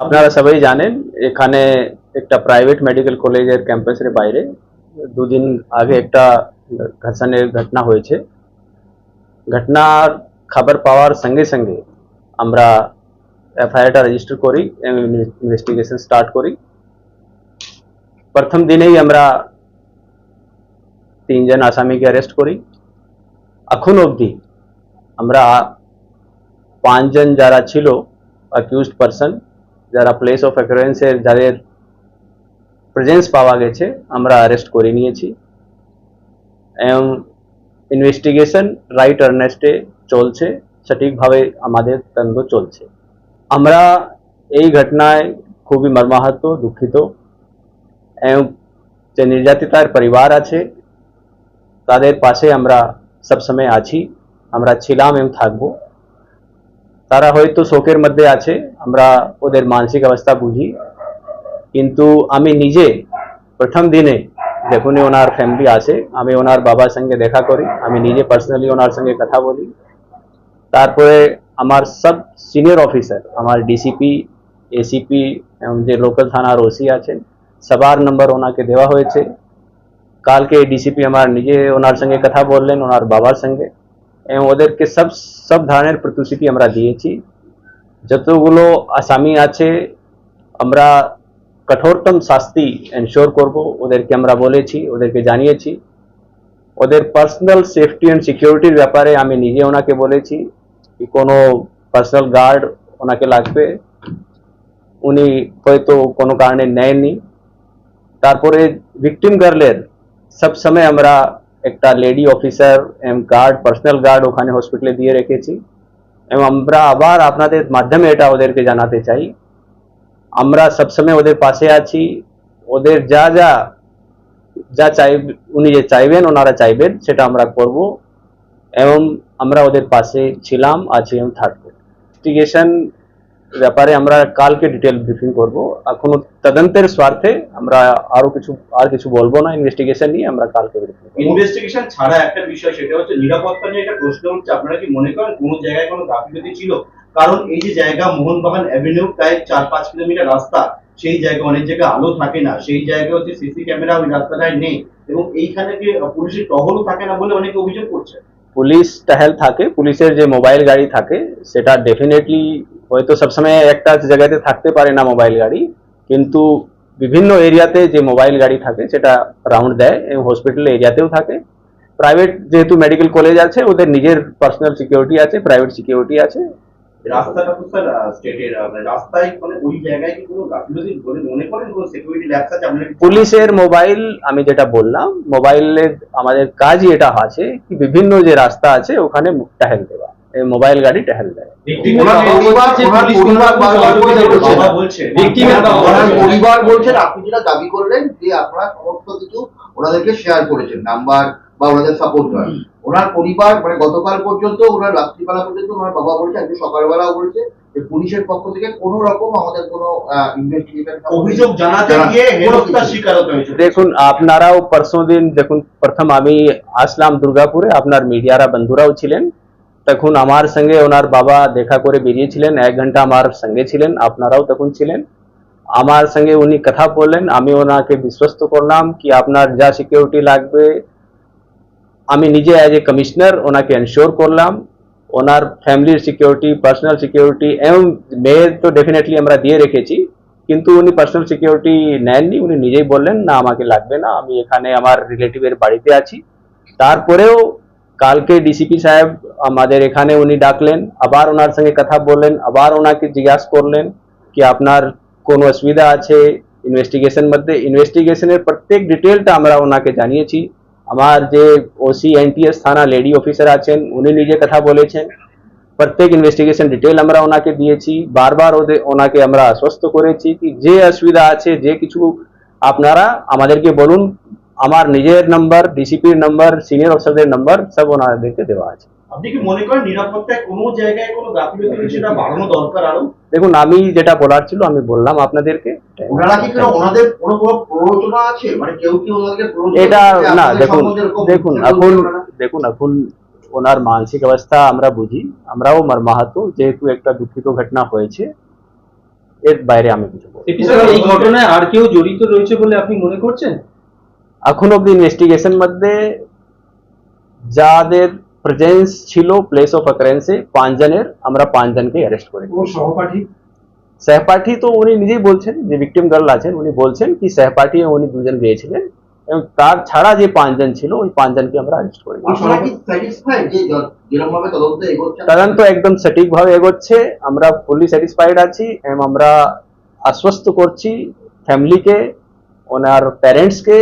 আপনারা সবাই জানেন, এখানে একটা প্রাইভেট মেডিকেল কলেজের ক্যাম্পাসের বাইরে দুদিন আগে একটা ঘর্ষণের ঘটনা হয়েছে। ঘটনার খবর পাওয়ার সঙ্গে সঙ্গে আমরা এফআইআরটা রেজিস্টার করি ইনভেস্টিগেশন স্টার্ট করি। প্রথম দিনেই আমরা তিনজন আসামিকে অ্যারেস্ট করি। এখন অবধি আমরা পাঁচজন যারা ছিল অ্যাকিউজড পারসন যারা প্লেস অফ অ্যাকুরেন্সের যাদের প্রেজেন্স পাওয়া গেছে, আমরা অ্যারেস্ট করে নিয়েছি। এবং ইনভেস্টিগেশন রাইট আর্নেস্টে চলছে, সঠিকভাবে আমাদের তদন্ত চলছে। আমরা এই ঘটনায় খুবই মর্মাহত, দুঃখিত। এবং যে নির্যাতিতার পরিবার আছে, তাদের পাশে আমরা সবসময় আছি। আমরা ছিলাম এবং থাকব। তারা হয়তো শোকের মধ্যে আছে, আমরা ওদের মানসিক অবস্থা বুঝি। কিন্তু আমি নিজে প্রথম দিনে যখনই ওনার ফ্যামিলি আসে, আমি ওনার বাবার সঙ্গে দেখা করি, আমি নিজে পার্সোনালি ওনার সঙ্গে কথা বলি। তারপরে আমার সব সিনিয়র অফিসার আমার ডিসিপি এসিপি এবং যে লোকাল থানার ওসি আছেন সবার নম্বর ওনাকে দেওয়া হয়েছে। কালকে ডিসিপি আমার নিজে ওনার সঙ্গে কথা বললেন, ওনার বাবার সঙ্গে। এবং ওদেরকে সব সব ধরনের প্রতিশ্রুতি আমরা দিয়েছি যতগুলো আসামি আছে আমরা কঠোরতম শাস্তি এনশোর করব ওদেরকে আমরা বলেছি ওদেরকে জানিয়েছি ওদের পার্সোনাল সেফটি অ্যান্ড সিকিউরিটির ব্যাপারে আমি নিজে ওনাকে বলেছি কি কোনো পার্সোনাল গার্ড ওনাকে লাগবে উনি হয়তো কোনো কারণে নেয়নি তারপরে ভিকটিম গার্লের সব সময় আমরা একটা লেডি অফিসার এবং গার্ড পার্সোনাল গার্ড ওখানে হসপিটালে দিয়ে রেখেছি। এবং আমরা আবার আপনাদের মাধ্যমে এটা ওদেরকে জানাতে চাই। আমরা সবসময় ওদের পাশে আছি। ওদের যা যা যা চাই, উনি যে চাইবেন, ওনারা চাইবেন, সেটা আমরা করব। এবং আমরা ওদের পাশে ছিলাম, আছি এবং থাকব। ইনভেস্টিগেশন ব্যাপারে আমরা কালকে ডিটেল ব্রিফিং করব। এখনও তদন্তের স্বার্থে আমরা আরও কিছু আর কিছু বলব না ইনভেস্টিগেশন নিয়ে আমরা কালকে ব্রিফিং করব। ইনভেস্টিগেশন ছাড়া একটা বিষয় সেটা হচ্ছে নিরাপত্তা নিয়ে একটা প্রশ্ন উঠছে। আপনারা কি মনে করেন কোনো জায়গায় কোনো গাফিলতি ছিল? কারণ এই যে জায়গা মোহনবাগান অ্যাভিনিউ প্রায় চার পাঁচ কিলোমিটার রাস্তা সেই জায়গায় অনেক জায়গায় আলো থাকে না। সেই জায়গায় হচ্ছে সিসি ক্যামেরা ওই রাস্তাটায় নেই। এবং এইখানে কি পুলিশের টহলও থাকে না বলে অনেকে অভিযোগ করছে? পুলিশ টহল থাকে। পুলিশের যে মোবাইল গাড়ি থাকে সেটা ডেফিনেটলি হয়তো সবসময় একটা জায়গাতে থাকতে পারে না মোবাইল গাড়ি কিন্তু বিভিন্ন এরিয়াতে যে মোবাইল গাড়ি থাকে সেটা রাউন্ড দেয় এবং হসপিটাল এরিয়াতেও থাকে। প্রাইভেট যেহেতু মেডিকেল কলেজ আছে ওদের নিজের পার্সোনাল সিকিউরিটি আছে প্রাইভেট সিকিউরিটি আছে। রাস্তাটা তো স্যার স্টেটের রাস্তায় মানে ওই জায়গায় কি কোনো গাফিলতি বলে মনে করেন কোনো সিকিউরিটি ল্যাপস আছে? আপনারা পুলিশের মোবাইল আমি যেটা বললাম মোবাইলের আমাদের কাজই এটা আছে কি বিভিন্ন যে রাস্তা আছে ওখানে টহল দেওয়া। মোবাইল গাড়ি টহল দেয় পরিবার বলছেন আপনি যেটা দাবি করলেন যে আপনারা সমস্ত কিছু ওনাদেরকে শেয়ার করেছেন নাম্বার বা ওনাদের সাপোর্ট ওনার পরিবার মানে গতকাল পর্যন্ত ওনার রাত্রিবেলা পর্যন্ত ওনার বাবা বলছে আজকে সকালবেলাও বলছে যে পুলিশের পক্ষ থেকে কোনো রকম আমাদের কোনো ইনভেস্টিগেশন অভিযোগ জানাতে গিয়ে হেনস্থার শিকার হয়েছে দেখুন আপনারাও পরশু দিন দেখুন প্রথম আমি আসলাম দুর্গাপুরে আপনার মিডিয়ারা বন্ধুরাও ছিলেন। তখন আমার সঙ্গে ওনার বাবা দেখা করে বেরিয়েছিলেন, এক ঘণ্টা আমার সঙ্গে ছিলেন, আপনারাও তখন ছিলেন। আমার সঙ্গে উনি কথা বললেন, আমি ওনাকে বিশ্বস্ত করলাম কি আপনার যা সিকিউরিটি লাগবে। আমি নিজে অ্যাজ এ কমিশনার ওনাকে এনশোর করলাম। ওনার ফ্যামিলির সিকিউরিটি পার্সোনাল সিকিউরিটি এবং মেয়ের তো ডেফিনেটলি আমরা দিয়ে রেখেছি, কিন্তু উনি পার্সোনাল সিকিউরিটি নেননি, উনি নিজেই বললেন, না, আমাকে লাগবে না, আমি এখানে আমার রিলেটিভের বাড়িতে আছি। তারপরেও কালকে ডিসিপি সাহেব আমাদের এখানে উনি ডাকলেন, আবার ওনার সঙ্গে কথা বললেন, আবার ওনাকে জিজ্ঞাসা করলেন কি আপনার কোনো অসুবিধা আছে ইনভেস্টিগেশন মধ্যে। ইনভেস্টিগেশনের প্রত্যেক ডিটেলটা আমরা ওনাকে জানিয়েছি। আমার যে ওসি এনটিএস থানা লেডি অফিসার আছেন, উনি নিজে কথা বলেছেন। প্রত্যেক ইনভেস্টিগেশন ডিটেল আমরা ওনাকে দিয়েছি। বারবার ওদের ওনাকে আমরা আশ্বস্ত করেছি কি যে অসুবিধা আছে, যে কিছু আপনারা আমাদেরকে বলুন আমার নিজের নাম্বার ডিসিপির নাম্বার সিনিয়র অফিসারদের নাম্বার সব ওনাদেরকে দেওয়া আছে। আপনি কি মনে করেন নিরাপত্তায় কোনো জায়গায় কোনো গাফিলতি সেটা বাড়ানো দরকার আরও? দেখুন আমি যেটা বলার ছিল আমি বললাম আপনাদেরকে। ওনারা কি কোনো ওনাদের কোনো কোনো প্ররোচনা আছে? মানে কেউ কি ওনাদেরকে প্ররোচনা এটা না দেখুন দেখুন এখন দেখুন এখন ওনার মানসিক অবস্থা আমরা বুঝি আমরাও মর্মাহত যেহেতু একটা দুঃখিত ঘটনা হয়েছে। এর বাইরে আমি কিছু বলব এই ঘটনায় আর কেউ জড়িত রয়েছে বলে আপনি মনে করছেন? এখন অব্দি ইনভেস্টিগেশন মধ্যে যাদের প্রেজেন্স ছিল প্লেস অফ অকারেন্সে পাঁচজনের আমরা পাঁচজনকে অ্যারেস্ট করি সহপাঠী? সহপাঠী তো উনি নিজেই বলছেন যে ভিকটিম গার্ল আছেন উনি বলছেন কি সহপাঠী উনি দুজন গিয়েছিলেন এবং তার ছাড়া যে পাঁচজন ছিল ওই পাঁচজনকে আমরা অ্যারেস্ট করি তদন্ত একদম সঠিকভাবে এগোচ্ছে আমরা ফুললি স্যাটিসফাইড আছি এবং আমরা আশ্বস্ত করছি ফ্যামিলিকে ওনার প্যারেন্টসকে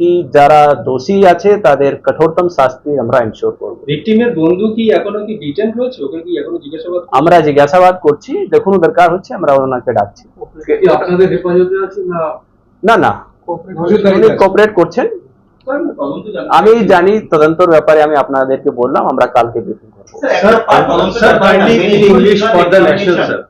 কি যারা দোষী আছে তাদের কঠোরতম শাস্তি আমরা এনশোর করব। ভিকটিমের বন্ধু কি এখনও কি ডিটেন রয়েছে? ওকে কি এখনও জিজ্ঞাসাবাদ আমরা জিজ্ঞাসাবাদ করছি দেখুন দরকার হচ্ছে আমরা ওনাকে ডাকছি। আপনাদের হেফাজতে আছে না? না না। উনি কোঅপারেট করছেন। আমি জানি তদন্তর ব্যাপারে আমি আপনাদেরকে বললাম আমরা কালকে ব্রিফিং করব। স্যার, একটা তদন্ত sir, ব্যাপারে kindly main